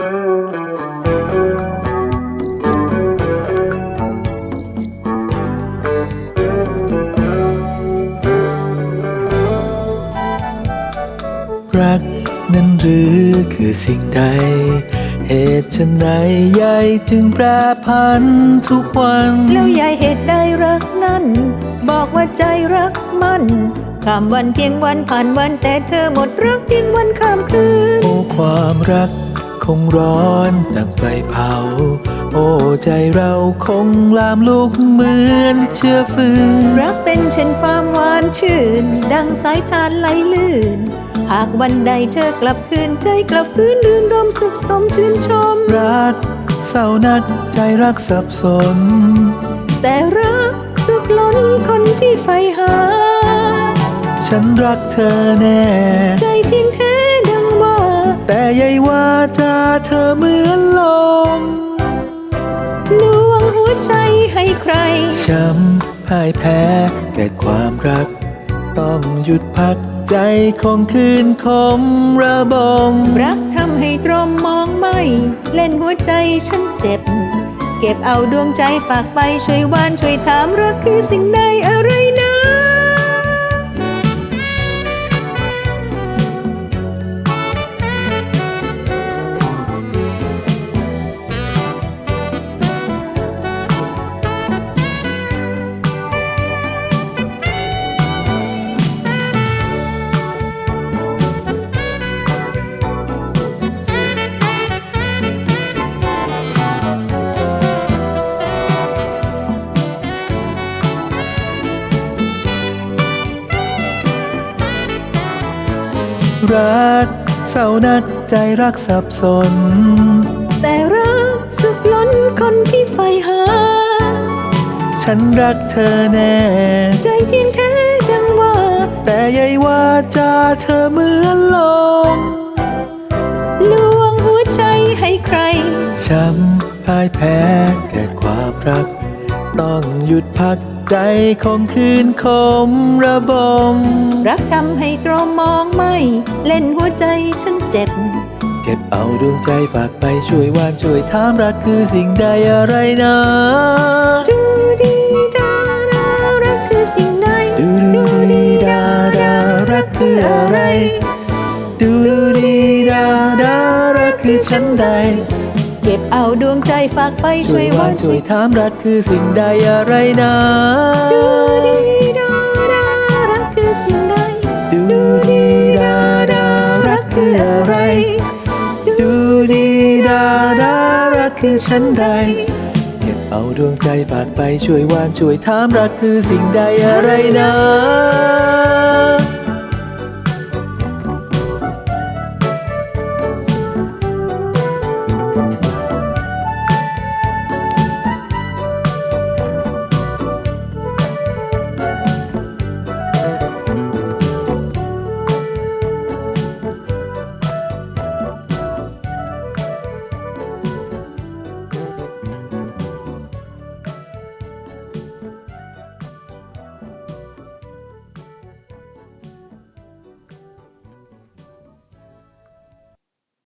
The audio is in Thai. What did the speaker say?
รักนั้นหรือคือสิ่งใด เหตุฉันใดใหญ่จึงแปรพันทุกวัน แล้วยายเหตุใดรักนั้น บอกว่าใจรักมันข้ามวันเพียงวันผ่านวันแต่เธอหมดรักเพียงวันข้ามคืน โอ้ความรัก คงร้อนดังไฟเผา โอ้ใจเราคงลามลุกเหมือนเชื้อฟืน รักเป็นเช่นความหวานชื่น ดังสายทานไหลลื่น หากวันใดเธอกลับคืน ใจกลับฟื้นรื่นรมสุขสมชื่นชม รักเศร้านักใจรักสับสน แต่รักสุขล้นคนที่ใฝ่หา ฉันรักเธอแน่ ใจเที่ยงแท้ดังว่า แต่ใยว่าจะเธอเหมือนลมลวงหัวใจให้ใคร ช้ำพ่ายแพ้แก่ความรัก ต้องหยุดพักใจคงคืนคมระบมรักทำให้ตรมมองไม่ เล่นหัวใจฉันเจ็บ เก็บเอาดวงใจฝากไปช่วยวานช่วยถามรักคือสิ่งใดอะไร รักเศร้านักใจรักสับสน แต่รักสุขล้นคนที่ใฝ่หา ฉันรักเธอแน่ ใจเที่ยงแท้ดังว่า แต่ใยว่าจะเธอเหมือนลมลวงหัวใจให้ใคร ช้ำพ่ายแพ้แก่ความรัก ต้องหยุดพัก ใจคงคืนคมระบม รักทำให้ตรมมองไม่ เล่นหัวใจฉันเจ็บ เก็บเอาดวงใจฝากไปช่วยวานช่วยถามรักคือสิ่งใดอะไรนะดูดีดาดารักคือสิ่งใดดูดูดีดาดารักคืออะไร ดูดีดาดารักคือฉันใดเก็บเอาดวงใจฝากไปช่วยวานช่วยถามรักคือสิ่งใดอะไรนะดูดีดาดารักคือสิ่งใดดูดีดาดารักคืออะไร ดูดีดาดารักคือฉันใด เก็บเอาดวงใจฝากไปช่วยวานช่วยถามรักคือสิ่งใดอะไรนะ